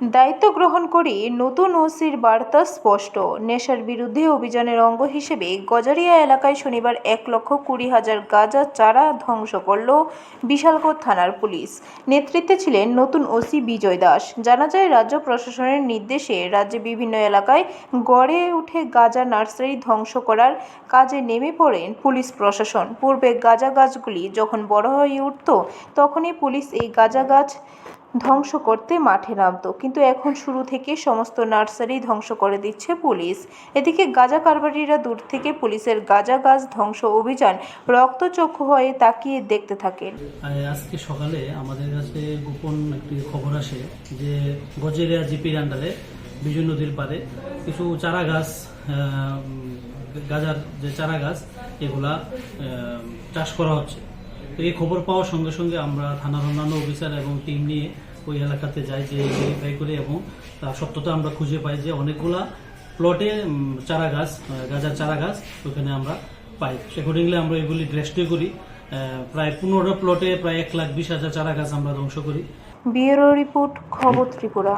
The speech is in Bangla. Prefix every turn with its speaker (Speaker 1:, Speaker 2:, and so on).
Speaker 1: দায়িত্ব গ্রহণ করে নতুন ওসির বার্তা স্পষ্ট। নেশার বিরুদ্ধে অভিযানের অঙ্গ হিসেবে গজারিয়া এলাকায় শনিবার এক লক্ষ কুড়ি হাজার গাঁজা চারা ধ্বংস করল বিশালগড় থানার পুলিশ। নেতৃত্বে ছিলেন নতুন ওসি বিজয় দাস। জানা যায়, রাজ্য প্রশাসনের নির্দেশে রাজ্যে বিভিন্ন এলাকায় গড়ে উঠে গাঁজা নার্সারি ধ্বংস করার কাজে নেমে পড়েন পুলিশ প্রশাসন। পূর্বে গাঁজা গাছগুলি যখন বড় হয়ে উঠত, তখনই পুলিশ এই গাঁজা গাছ ধ্বংস করতে মাঠে নামতো। কিন্তু এখন শুরু থেকে সমস্ত নার্সারি ধ্বংস করে দিচ্ছে পুলিশ। এদিকে গাঁজা কারবারিরা দূর থেকে পুলিশের গাঁজা গাছ ধ্বংস অভিযান রক্তচক্ষু হয়ে তাকিয়ে দেখতে থাকেন।
Speaker 2: আজকে সকালে আমাদের কাছে গোপন একটি খবর আসে যে গজেরিয়া জিপির আন্ডারে বিজয় নদীর পাড়ে কিছু চারা গাছ গাজার যে চারা গাছ, এগুলা চাষ করা হচ্ছে। তো এই খবর পাওয়ার সঙ্গে সঙ্গে আমরা থানার অন্যান্য অফিসার এবং টিম নিয়ে ওই এলাকাতে যাই যে ভেরিফাই করে এবং তার সত্যতা আমরা খুঁজে পাই যে অনেকগুলা প্লটে চারা গাছ গাজার চারা গাছ ওখানে আমরা পাই। সেকর্ডিংলি আমরা এগুলি ড্রেস্টে করি। প্রায় পনেরো প্লটে প্রায় এক লাখ বিশ হাজার চারা গাছ আমরা ধ্বংস করি।
Speaker 1: ব্যুরো রিপোর্ট, খবর ত্রিপুরা।